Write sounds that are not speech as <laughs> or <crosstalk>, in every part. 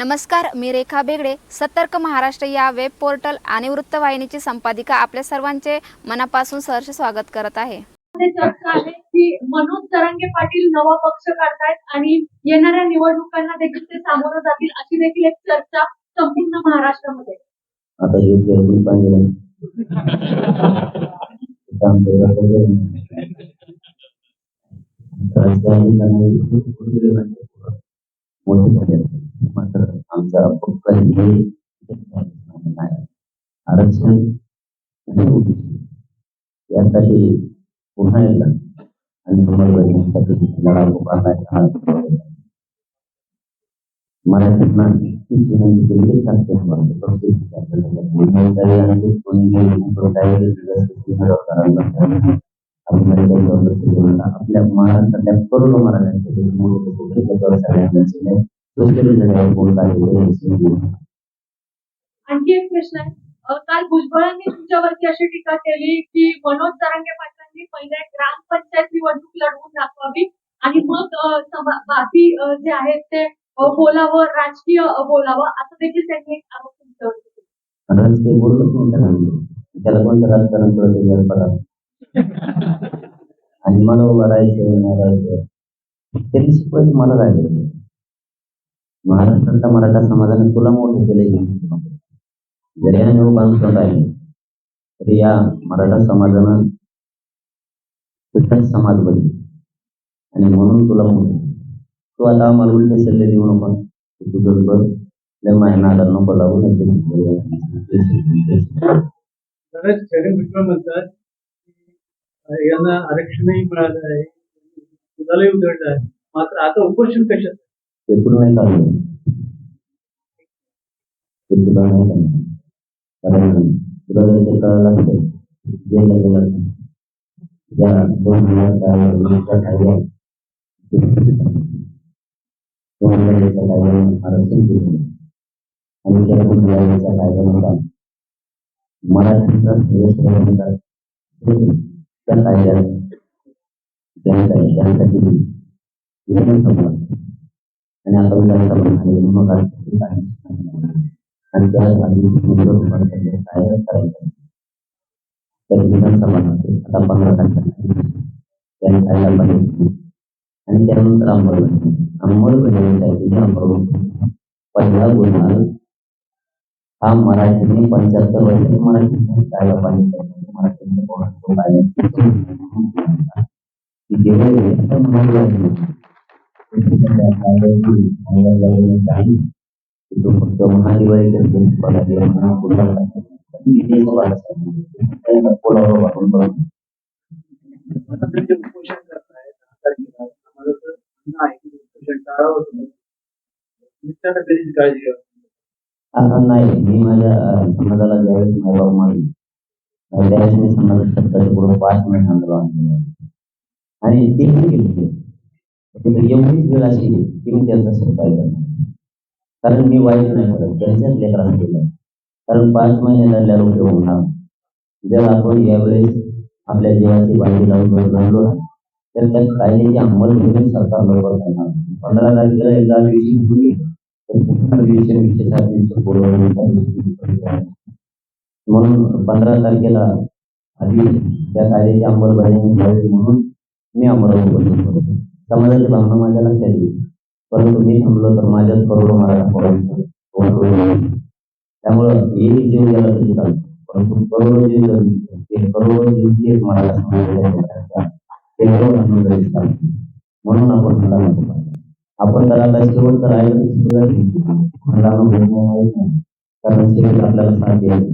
नमस्कार मी रेखा बेगडे. सतर्क महाराष्ट्र या वेब पोर्टल आणि वृत्तवाहिनीची संपादिका आपल्या सर्वांचे मनापासून सहर्ष स्वागत करत आहे. मध्ये चर्चा आहे की मनोज तरंगे पाटील नवा पक्ष काढतायत आणि येणाऱ्या निवडणुकांना देखील ते सामोरं जातील अशी देखील एक चर्चा संपूर्ण महाराष्ट्रामध्ये. आता पाहिजे काम केलं आहेत. मात्र आमचा पक्का आरक्षण यासाठी पुन्हा एकदा आणि अंमलबजावणीसाठी लढा उभारण्याचा हा मराठीतना विनंती शासकीय आपल्या महाराष्ट्रातल्या करोडो आणखी एक प्रश्न आहे. काल भुजबळांनी तुमच्यावरती अशी टीका केली की मनोज तरंगे पाटलांनी पहिले ग्रामपंचायत निवडणूक लढवून दाखवावी आणि मग बाकी जे आहेत ते बोलावं राजकीय बोलावं असं देखील त्यांनी एक आरोप <laughs> आणि मला उभं राहायचं नाही राहायचं. त्यांनी शिकवायचं मला राहायचं महाराष्ट्रातल्या मराठा समाजाने तुला मोठं केलं जरी याने बांधून राहिले तरी या मराठा समाजानं समाज बदल आणि म्हणून तुला मोठं तू आता आम्हाला उलटे सल्ले देऊ नको. तुझं बघ. लय मित्र म्हणतात यांना आरक्षणही मिळालं आहे. आहे. मात्र आता उपोषण कशात? ते तुला नाही चाललं ते तुला नाही चाललं कारण तुला जर ते कळलं असतं जे गेलं असतं ज्या दोन हजार कायद्याच्या कायद्यात दोन हजारच्या कायद्याने आरक्षण केलं आणि त्या दोन हजारच्या कायद्यानुसार मराठीचा श्रेष्ठ म्हणतात त्या कायद्यात त्यांच्या त्यांच्यासाठी विधानसभा आणि आता विधानसभा आणि मग राष्ट्रपती आहे. आणि त्या आधी मुलं उभारलेले काय करायचं तर विधानसभा आता पंधरा तारखेला त्यांनी खायला पाहिजे आणि त्यानंतर अंमलबजावणी अंमलबजावणीसाठी अंमलबजावणी पहिला गुन्हा हा मराठीने पंच्याहत्तर वर्षांनी मराठी कायदा पाहिजे. मराठीने कोणाचं कायदा की जेवढे आता म्हणायला काही तो फक्त महादिवाळीच्या दिवशी कोणावर वापरून बघतो आता ते जे उपोषण करतायत दहा तारखेला आम्हाला तर म्हणणं आहे की उपोषण टाळावं तुम्ही तुम्ही त्याला कधीच काळजी घ्या असं नाही मी माझ्या अं, समाजाला ज्यावेळेस मोबाईल मारली अं, त्यावेळेस मी समाजाच्या शब्दाच्या पुढे पाच मिनिट आंदोलन केलं आणि ते मी केले तिथे एवढीच वेळ अशी की मी त्यांचा सहकार्य करणार कारण मी वाईट नाही म्हणत त्यांच्याच लेकरांना केलं कारण पाच महिने लढल्यावर उपयोग होणार. जर आपण यावेळेस आपल्या जीवाची बाजू लावून जर लढलो ना, तर त्या कायद्याची अंमलबजावणी सरकार लवकर करणार पंधरा तारखेला एकदा दिवशी होईल तर पुन्हा दिवशी वीसशे सात दिवशी पूर्व म्हणून पंधरा तारखेला आधी त्या कायद्याची अंमलबजावणी व्हावी म्हणून मी अंमलबजावणी करतो. समाजाची भावना माझ्या लक्षात येईल परंतु मी थांबलो तर माझ्याच करोडो मराठा पोरांचं त्यामुळं एक जीव गेला तरी चालतो परंतु करोडो जीव जर ते करोडो जीवची एक मराठा समाजाच्या चालतो म्हणून आपण मला नको आपण तर आता शेवट तर आहे सुद्धा मला नाही. कारण शेवट आपल्याला साथ देत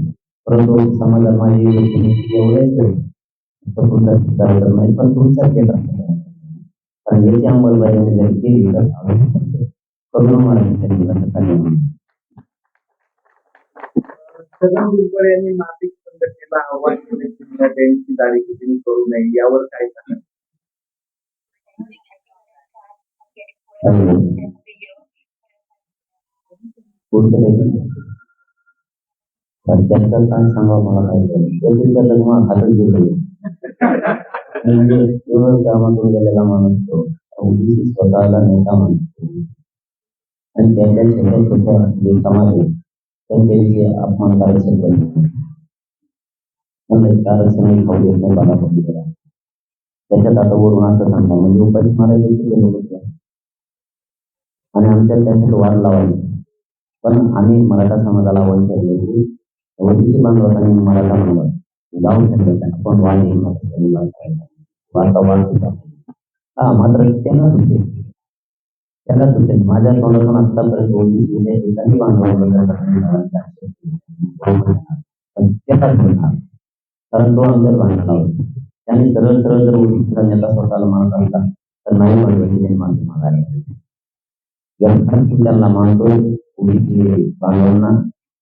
परंतु समाजात माझी एवढेच वेळ तर तुमचा स्वीकार नाही. पण तुमचा केला कारण याची अंमलबजावणी जर केली तर यांनी संघटनेला आव्हान की करू नये यावर काय सांगा त्यांचं काय सांगावं मला काय त्याचं लग्न हातात गेलं म्हणजे केवळ कामातून गेलेला माणूस तो. ओबीसी स्वतःला नेता म्हणतो आणि त्याच्या छोट्या छोट्या लेखामध्ये समाज आहेत त्यांच्याविषयी अपमानकारक शब्द निघतात. म्हणलं खाऊ देत नाही बाबा पब्लिकला त्याच्यात आता वरून असं सांगता म्हणजे उपाशी मारायला इथे लोक आणि आमच्या त्याच्यात वाद लावायचे. पण आम्ही मराठा समाजाला वंश ठेवले की ओबीसी बांधवांनी मराठा म्हणून जाऊन ठरले आपण वाद निर्माण करायचा वादचा वाद होता हा मात्र त्यांना सुचेल त्याला सुचेल माझ्या तोंडातून आतापर्यंत ओबीसी विषय एकाही बांधवाबद्दल पण त्याचा बोलणार कारण तो आमच्यात भांडण लावतो त्यांनी सरळ सरळ जर ओबीसीचा नेता स्वतःला मानत असला तर नाही म्हणलं की त्यांनी मागे मागायला व्यवहार त्यांना मानतो ओबीसी बांधवांना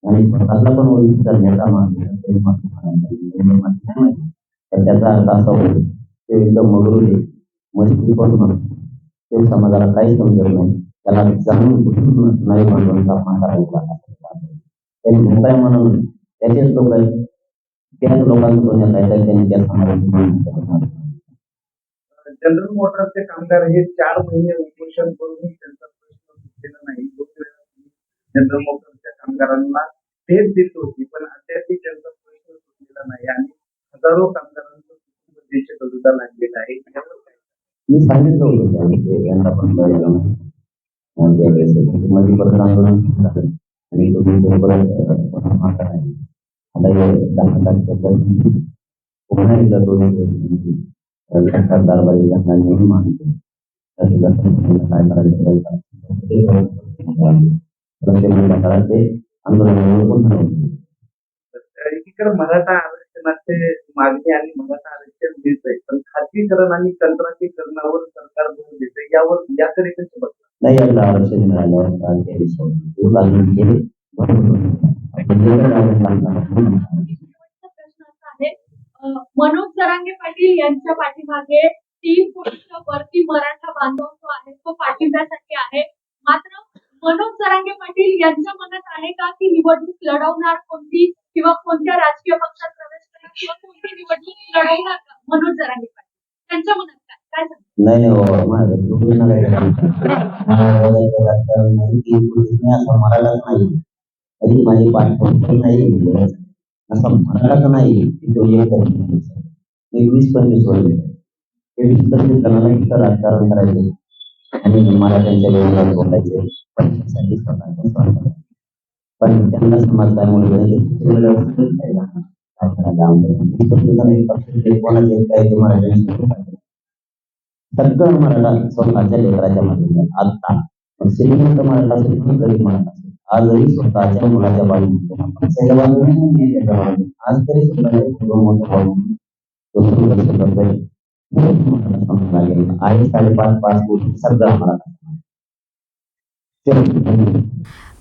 आणि स्वतःला पण ओबीसीचा नेता मानतो तरी मागे मागायला मागे नाही माहिती. तर त्याचा अर्थ असा होतो ते एकदम मगरुले मस्ती पण ते समाजाला काही समजत नाही. त्याला जाणून नाही म्हणून अपमान करायचा त्यांनी मोकळ्या म्हणून त्याचेच लोक आहेत. त्याच लोकांचं बोलण्यात आहे. त्यांनी त्या समाजाची जनरल मोटरचे कामगार हे चार महिने उपोषण करून त्यांचा प्रश्न सुटलेला नाही. जनरल मोटरच्या कामगारांना भेट देत होती. पण अद्यापही त्यांचा प्रश्न सुटलेला नाही. आणि हजारो कामगारांचं कुटुंब देशविरुद्ध लागलेलं आहे. मी सांगितलं होतं यांना पण मध्ये परत आंदोलन आणि तुम्ही. आता हे दहा पुन्हा एकदा दोन दरबारी नेहमी मानतो लष्कर काय करायचं. ते आंदोलन पुन्हा मराठा आरक्षणाचे मागणी आणि मराठा आरक्षण मिळतंय पण खाजगीकरण आणि कंत्राटीकरणावर सरकार भर देते यावर याकडे कसं बघतात? नाही याला आरक्षण मिळाल्यावर काल ते सोडलं. ते लागून केले मनोज जरांगे पाटील यांच्या पाठीमागे तीन कोटीच्या वरती मराठा बांधव जो आहे तो पाठिंब्यासाठी आहे. मात्र मनोज जरांगे पाटील यांच्या मनात आहे का की निवडणूक लढवणार कोणती? किंवा कोणत्या राजकीय पक्षात प्रवेश करणार? किंवा कोणती निवडणूक लढवणार? मनोज जरांगे पाटील त्यांच्या मनात काय? काय सांगता? नाही नाही बाबा माझं राजकारण नाही की नाही असं म्हणायलाच नाही. तरी माझी पाठपोट नाही असं म्हणायलाच नाही की तो करत नाही. मी वीस पंचवीस वर्ष वीस पंचवीस जणांना इतकं राजकारण करायचे. आणि मला त्यांच्या विरोधात बोलायचे. पैशासाठी पण त्यांना समाज काय म्हणून सगळं मराठा स्वतःच्या लेकराच्या मागे आता पण श्रीमंत मराठा असेल गरीब मराठा असेल आजही स्वतःच्या मुलाच्या बाजूने बाजूने. आज तरी सुद्धा मोठं आहे. साडेपाच पाच कोटी सगळा मराठा